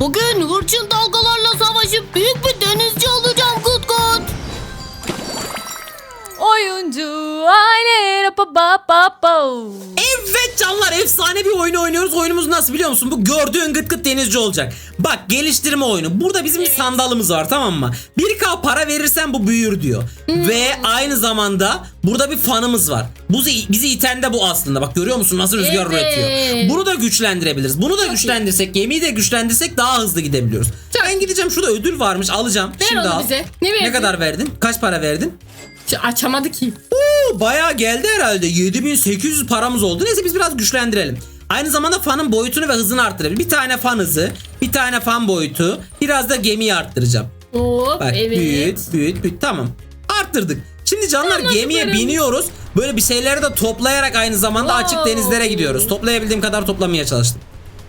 Bugün hırçın dalgalarla savaşıp büyük bir denizci olacağım Kut Kut. Oyuncu aile pa. Evet canlar efsane bir oyun oynuyoruz. Oyunumuz nasıl biliyor musun? Bu gördüğün gıt gıt denizci olacak. Bak geliştirme oyunu. Burada bizim bir sandalımız var tamam mı? 1K para verirsen bu büyür diyor. Ve aynı zamanda burada bir fanımız var. Bu bizi iten de bu aslında. Bak görüyor musun nasıl rüzgar Evet. üretiyor. Bunu da güçlendirebiliriz. Bunu da güçlendirsek, gemiyi de güçlendirsek daha hızlı gidebiliyoruz. Ben gideceğim şurada ödül varmış alacağım. Ver Şimdi onu al. bize. Ne verdin? Ne kadar verdin? Kaç para verdin? Açamadı ki. Oo, bayağı geldi herhalde. 7800 paramız oldu. Neyse biz biraz güçlendirelim. Aynı zamanda fanın boyutunu ve hızını arttırabilir. Bir tane fan hızı, bir tane fan boyutu, biraz da gemiyi arttıracağım. Hop Bak evet. büyüt, büyüt, büyüt. Tamam. Arttırdık. Şimdi canlar Tamam, gemiye süperim. biniyoruz. Böyle bir şeyleri de toplayarak aynı zamanda açık Wow. denizlere gidiyoruz. Toplayabildiğim kadar toplamaya çalıştım.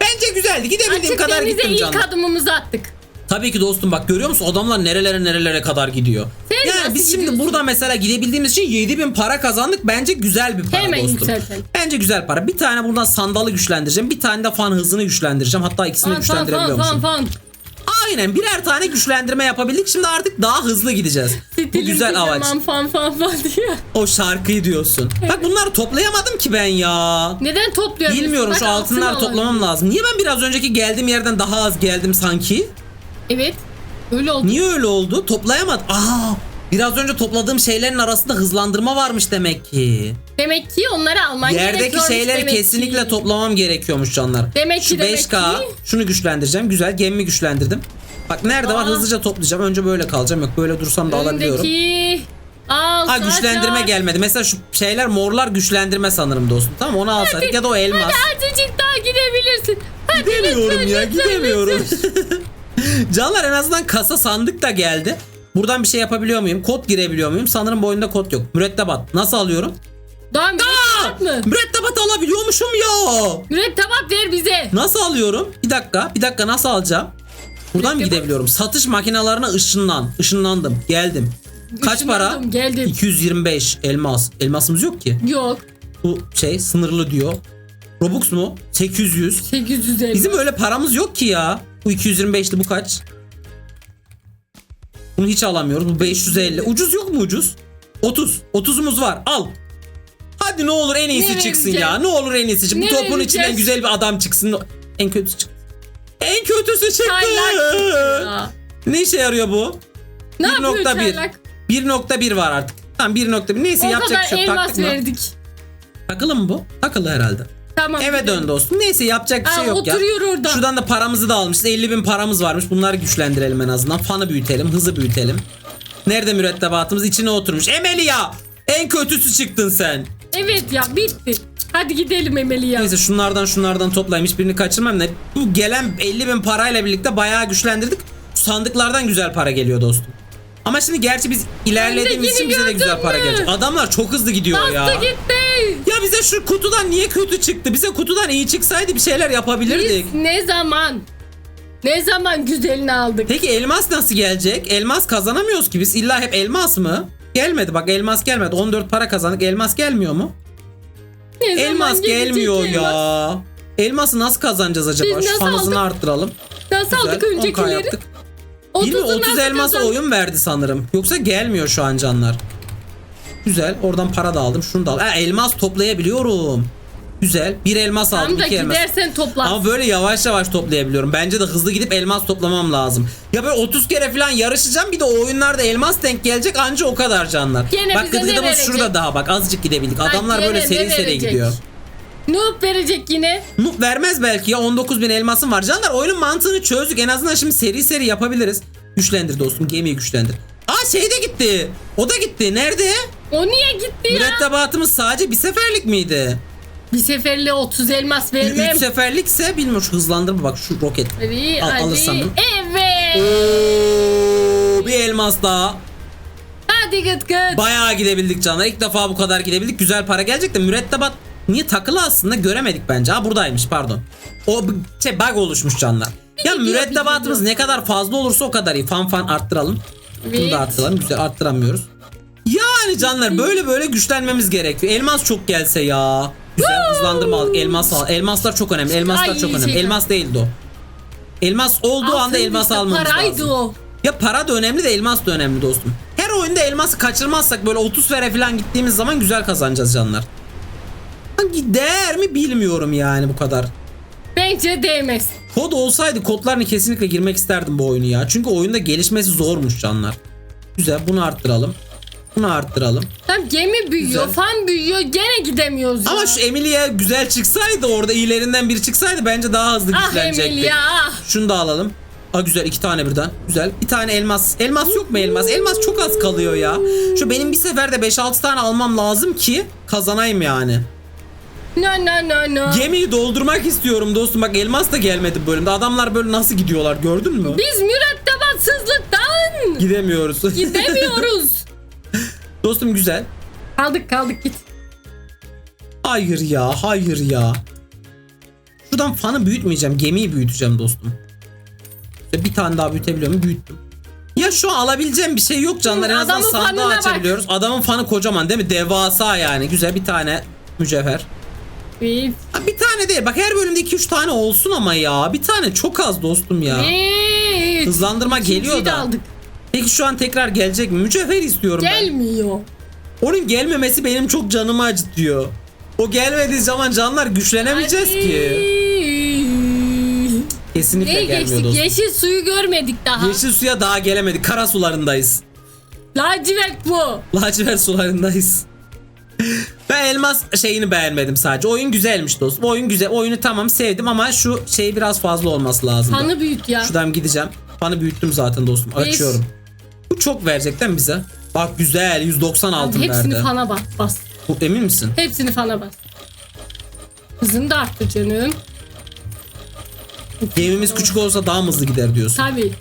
Bence güzeldi. Gidebildiğim Açık kadar denize gittim ilk canlar. adımımızı attık. Tabii ki dostum bak görüyor musun adamlar nerelere nerelere kadar gidiyor. Sen yani nasıl biz şimdi gidiyorsun? burada mesela gidebildiğimiz için 7000 para kazandık. Bence güzel bir para Hemen dostum. yükseltelim. Bence güzel para. Bir tane buradan sandalı güçlendireceğim. Bir tane de fan hızını güçlendireceğim. Hatta ikisini de Fan fan fan güçlendirebiliyormuşum. fan fan. Aynen birer tane güçlendirme yapabildik. Şimdi artık daha hızlı gideceğiz. Bu Stilim güzel avaç. Fan fan fan diyor. O şarkıyı diyorsun. Bak bunları toplayamadım ki ben ya. Neden topluyorsun? Bilmiyorum şu altınları altın toplamam lazım. Niye ben biraz önceki geldiğim yerden daha az geldim sanki? Evet. Öyle oldu. Niye öyle oldu? Toplayamadım. Aa, biraz önce topladığım şeylerin arasında hızlandırma varmış demek ki. Demek ki onları alman Yerdeki gerekiyormuş şeyleri demek kesinlikle ki. toplamam gerekiyormuş canlar. Demek ki, Şu demek 5K ki. şunu güçlendireceğim. Güzel gemimi güçlendirdim. Bak nerede var Aa. hızlıca toplayacağım. Önce böyle kalacağım. Yok böyle dursam da alabiliyorum. Öndeki. Al Ha güçlendirme Saça. gelmedi. Mesela şu şeyler morlar güçlendirme sanırım dostum. Tamam onu alsaydık ya da o elmas. Azıcık daha gidebilirsin. Hadi Gidemiyorum lütfen, ya lütfen, gidemiyorum. lütfen. Canlar en azından kasa sandık da geldi. Buradan bir şey yapabiliyor muyum? Kod girebiliyor muyum? Sanırım bu oyunda kod yok. Mürettebat. Nasıl alıyorum? Daha mürettebat mı? Mürettebat alabiliyormuşum ya. Mürettebat ver bize. Nasıl alıyorum? Bir dakika. Bir dakika nasıl alacağım? Buradan mı gidebiliyorum? Satış makinelerine ışınlan. Işınlandım. Geldim. Kaç para? Geldim. 225 elmas. Elmasımız yok ki. Yok. Bu şey sınırlı diyor. Robux mu? 800. 850. Bizim öyle paramız yok ki ya. Bu 225'ti bu kaç? Bunu hiç alamıyoruz. Bu 550. Ucuz yok mu ucuz? 30. 30'umuz var. Al. Hadi ne olur en iyisi Ne çıksın vereceğiz? ya. Ne olur en iyisi çıksın. Bu Ne topun vereceğiz? içinden güzel bir adam çıksın. En kötüsü çıktı. En kötüsü çıktı. Çaylak ya. Ne işe yarıyor bu? Ne yapıyor 1.1. çaylak? 1.1 var artık. Tamam 1.1. Neyse O yapacak kadar bir şey yok. elmas verdik. Takılı mı bu? Takılı herhalde. Tamam. Eve dön dostum. Neyse yapacak bir Aa, şey yok ya. oturuyor orada. Şuradan da paramızı da almışız. 50 bin paramız varmış. Bunları güçlendirelim en azından. Fanı büyütelim. Hızı büyütelim. Nerede mürettebatımız? içine oturmuş. Emeli ya! En kötüsü çıktın sen. Evet ya bitti. Hadi gidelim Emeli ya. Neyse şunlardan şunlardan toplayayım. Hiçbirini kaçırmam. Ne? Bu gelen 50 bin parayla birlikte bayağı güçlendirdik. Sandıklardan güzel para geliyor dostum. Ama şimdi gerçi biz ilerlediğimiz için bize de güzel para gelecek. Adamlar çok hızlı gidiyor ya. Bastı gitti. Ya bize şu kutudan niye kötü çıktı? Bize kutudan iyi çıksaydı bir şeyler yapabilirdik. Biz ne zaman? Ne zaman güzelini aldık? Peki elmas nasıl gelecek? Elmas kazanamıyoruz ki biz. İlla hep elmas mı? Gelmedi bak elmas gelmedi. 14 para kazandık. Elmas gelmiyor mu? Ne zaman Elmas gelecek gelmiyor elmas? ya. Elması nasıl kazanacağız acaba? Biz Şu nasıl fan hızını aldık? arttıralım. Nasıl aldık Güzel, 10K öncekileri? yaptık. Bilmiyorum 30'u 30 nasıl elmas oyun verdi sanırım. Yoksa gelmiyor şu an canlar. Güzel. Oradan para da aldım. Şunu da aldım. Ha, elmas toplayabiliyorum. Güzel. Bir elmas aldım. Tam da iki elmas. gidersen topla. Ama böyle yavaş yavaş toplayabiliyorum. Bence de hızlı gidip elmas toplamam lazım. Ya böyle 30 kere falan yarışacağım. Bir de o oyunlarda elmas denk gelecek anca o kadar canlar. Gene bak bize ne verecek? şurada daha bak azıcık gidebildik. Adamlar böyle gene seri ne seri verecek? gidiyor. Noob verecek yine. Nuh vermez belki ya 19 bin elmasım var. Canlar oyunun mantığını çözdük. En azından şimdi seri seri yapabiliriz. Güçlendir dostum gemiyi güçlendir. Aa şey de gitti. O da gitti. Nerede? O niye gitti ya? Mürettebatımız sadece bir seferlik miydi? Bir seferle 30 elmas Üç vermem. seferlikse bilmiyorum şu hızlandırma bak şu roket. Hadi, Al, hadi. alırsam bunu. Evet. Oo, bir elmas daha. Hadi gıt gıt. Bayağı gidebildik canlar. İlk defa bu kadar gidebildik. Güzel para gelecek de mürettebat niye takılı aslında göremedik bence. Ha buradaymış pardon. O şey bug oluşmuş canlar. Ya gidiyor, mürettebatımız ne kadar fazla olursa o kadar iyi. Fan fan arttıralım. Bunu Evet. da arttıralım. Güzel arttıramıyoruz. Yani canlar böyle böyle güçlenmemiz gerekiyor. Elmas çok gelse ya. Güzel hızlandırma aldık. Elmas al. Elmaslar çok önemli. Elmaslar Ay, çok önemli. şey- Elmas değildi o. Elmas olduğu anda Altın elmas işte, almamız Paraydı lazım. o. Ya para da önemli de elmas da önemli dostum. Her oyunda elması kaçırmazsak böyle 30 vere falan gittiğimiz zaman güzel kazanacağız canlar. Hangi değer mi bilmiyorum yani bu kadar. Bence değmez. Kod olsaydı kodlarını kesinlikle girmek isterdim bu oyunu ya. Çünkü oyunda gelişmesi zormuş canlar. Güzel bunu arttıralım. Bunu arttıralım. Tam gemi büyüyor, Güzel. fan büyüyor, gene gidemiyoruz ya. Ama şu Emilia güzel çıksaydı orada iyilerinden biri çıksaydı bence daha hızlı Ah güçlenecektik. Emilia ah. Şunu da alalım. Aa güzel iki tane birden. Güzel. Bir tane elmas. Elmas yok mu elmas? Elmas çok az kalıyor ya. Şu benim bir seferde 5-6 tane almam lazım ki kazanayım yani. No no no no. Gemiyi doldurmak istiyorum dostum. Bak elmas da gelmedi bu bölümde. Adamlar böyle nasıl gidiyorlar gördün mü? Biz mürettebatsızlıktan Gidemiyoruz. gidemiyoruz. dostum güzel. kaldık kaldık git. Hayır ya hayır ya. Şuradan fanı büyütmeyeceğim. Gemiyi büyüteceğim dostum. İşte bir tane daha büyütebiliyor muyum? Büyüttüm. Ya şu an alabileceğim bir şey yok canlar. En azından sandığı fanına bak. açabiliyoruz. Adamın fanı kocaman değil mi? Devasa yani. Güzel bir tane mücevher. Ha, bir tane değil. Bak her bölümde 2-3 tane olsun ama ya. Bir tane çok az dostum ya. bir. Hızlandırma İkinciyi geliyor de da. aldık. Peki şu an tekrar gelecek mi? Mücevher istiyorum ben. Gelmiyor. Onun gelmemesi benim çok canımı acıtıyor. O gelmediği zaman canlar güçlenemeyeceğiz ki. Kesinlikle Neyi gelmiyor geçtik? dostum. Yeşil suyu görmedik daha. Yeşil suya daha gelemedik. Kara sularındayız. Lacivert bu. Lacivert sularındayız. Ben elmas şeyini beğenmedim sadece. Oyun güzelmiş dostum. Oyun güzel. Oyunu tamam sevdim ama şu şey biraz fazla olması lazım. Fanı büyüt ya. Şuradan gideceğim. Fanı büyüttüm zaten dostum. Beş. Açıyorum. Bu çok verecek değil mi bize? Bak güzel 190 altın Hepsini verdi. fana bas. bas. Bu, emin misin? Hepsini fana bas. Hızını da arttır canım. Gemimiz küçük olsa daha hızlı gider diyorsun. Tabii.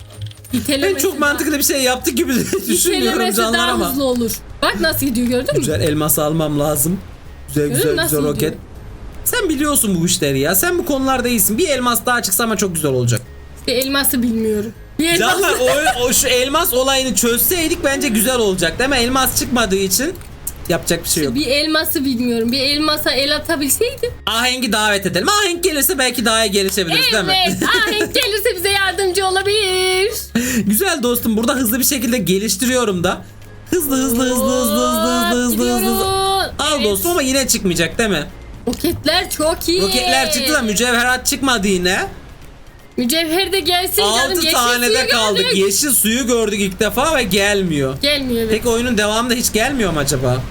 Ben İtelemesi çok mantıklı bir şey yaptık gibi düşünmüyorum İtelemesi canlar daha ama. hızlı olur. Bak nasıl gidiyor gördün mü? Güzel elmas almam lazım. Güzel Görüyor güzel güzel roket. gidiyor? Sen biliyorsun bu işleri ya. Sen bu konularda iyisin. Bir elmas daha çıksa ama çok güzel olacak. İşte elması bilmiyorum. Bir elmas. Canlar o, o şu elmas olayını çözseydik bence güzel olacak değil mi? Elmas çıkmadığı için yapacak bir şey yok. Bir elması bilmiyorum. Bir elmasa el atabilseydim. Ahenk'i davet edelim. Ahenk gelirse belki daha iyi gelişebiliriz değil mi? Evet. Ahenk gelirse bize yardımcı olabilir. Güzel dostum burada hızlı bir şekilde geliştiriyorum da. Hızlı hızlı hızlı hızlı hızlı hızlı hızlı hızlı. Gidiyoruz. Al Evet. dostum ama yine çıkmayacak değil mi? Roketler çok iyi. Roketler çıktı da mücevherat çıkmadı yine. Mücevher de gelsin canım. 6 Yeşil tanede suyu kaldık. gördük. Yeşil suyu gördük ilk defa ve gelmiyor. Gelmiyor evet. Peki oyunun devamında hiç gelmiyor mu acaba?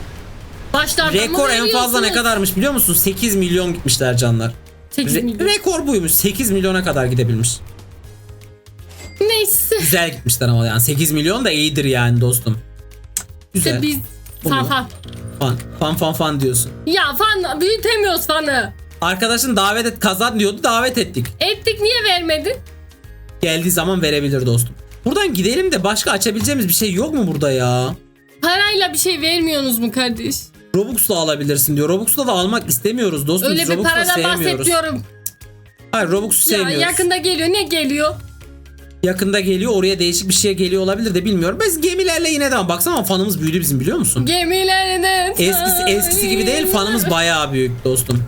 Başlardan mı Rekor en fazla ne veriyorsunuz? kadarmış biliyor musun? 8 milyon gitmişler canlar. 8 Re- milyon. rekor buymuş. 8 milyona kadar gidebilmiş. Neyse. Güzel gitmişler ama yani 8 milyon da iyidir yani dostum. Güzel. İşte biz fan fan. Fan fan fan fan diyorsun. Ya fan büyütemiyoruz fanı. Arkadaşın davet et kazan diyordu davet ettik. Ettik niye vermedin? Geldiği zaman verebilir dostum. Buradan gidelim de başka açabileceğimiz bir şey yok mu burada ya? Parayla bir şey vermiyorsunuz mu kardeş? Robux'la alabilirsin diyor. Robux'la da almak istemiyoruz dostum. Öyle Biz bir Robux'la paradan sevmiyoruz. bahsetmiyorum. Hayır Robux'u Ya sevmiyoruz. yakında geliyor ne geliyor? Yakında geliyor oraya değişik bir şey geliyor olabilir de bilmiyorum. Biz gemilerle yine de baksana ama fanımız büyüdü bizim biliyor musun? Gemilerden Eskisi, eskisi gibi değil fanımız bayağı büyük dostum.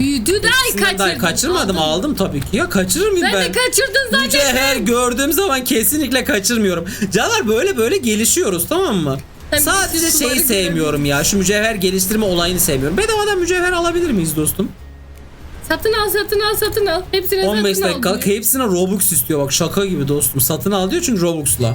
Büyüdü de ay daha kaçırdım. kaçırmadım Aldım. tabii ki ya kaçırır mıyım Ben, ben? de kaçırdın zaten. Mücevher gördüğüm zaman kesinlikle kaçırmıyorum. Canlar böyle böyle gelişiyoruz tamam mı? Sen Sadece bir şeyi suları sevmiyorum ya. Şu mücevher geliştirme olayını sevmiyorum. Bedavadan mücevher alabilir miyiz dostum? Satın al satın al satın al. Hepsini 15 satın al. dakikalık diyor. hepsine Robux istiyor bak şaka gibi dostum. Satın al diyor çünkü Robux'la.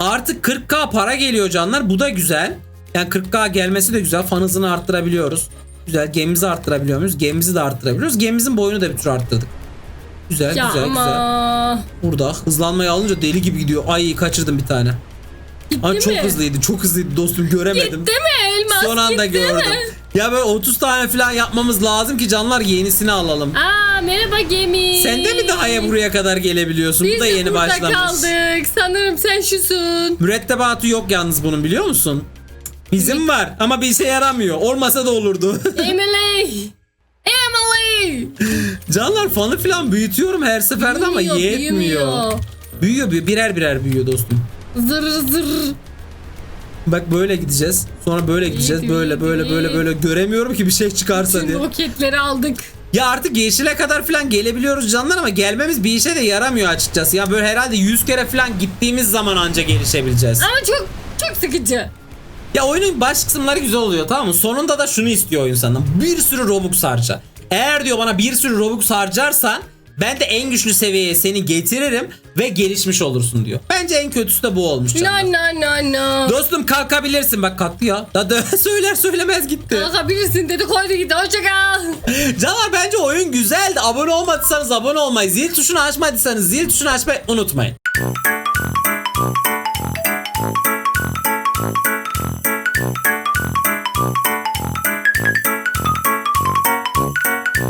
Artık 40k para geliyor canlar. Bu da güzel. Yani 40k gelmesi de güzel. Fan hızını arttırabiliyoruz. Güzel. Gemimizi arttırabiliyor muyuz? Gemimizi de arttırabiliyoruz. Gemimizin boyunu da bir tür arttırdık. Güzel Ya güzel ama. güzel. Burada hızlanmayı alınca deli gibi gidiyor. Ay kaçırdım bir tane. Gitti Ay çok mi? hızlıydı. Çok hızlıydı dostum göremedim. Gitti mi elmas? Son anda gitti gördüm. Mi? Ya böyle 30 tane falan yapmamız lazım ki canlar yenisini alalım. Aa merhaba gemi. Sen de mi daha ya buraya kadar gelebiliyorsun? Biz Bu da de yeni burada başlamış. kaldık. Sanırım sen şusun. Mürettebatı yok yalnız bunun biliyor musun? Bizim var ama bir işe yaramıyor. Olmasa da olurdu. Emily. Emily. Canlar fanı falan büyütüyorum her seferde ama Büyümüyor, yetmiyor. büyümüyor. Büyüyor büyüyor birer birer büyüyor dostum. Zır zır. Bak böyle gideceğiz. Sonra böyle gideceğiz. Büyüdü, Böyle böyle büyüdü. böyle böyle göremiyorum ki bir şey çıkarsa Tüm diye. roketleri aldık. Ya artık yeşile kadar falan gelebiliyoruz canlar ama gelmemiz bir işe de yaramıyor açıkçası. Ya böyle herhalde 100 kere falan gittiğimiz zaman anca gelişebileceğiz. Ama çok çok sıkıcı. Ya oyunun baş kısımları güzel oluyor tamam mı? Sonunda da şunu istiyor oyun senden. Bir sürü Robux harca. Eğer diyor bana bir sürü Robux harcarsan ben de en güçlü seviyeye seni getiririm ve gelişmiş olursun diyor. Bence en kötüsü de bu olmuş canlar. No no no no. Dostum kalkabilirsin bak kalktı ya. Da da- söyler söylemez gitti. Kalkabilirsin dedi koydu gitti hoşça kal. Canlar bence oyun güzeldi. Abone olmadıysanız abone olmayı, zil tuşunu açmadıysanız zil tuşunu açmayı unutmayın.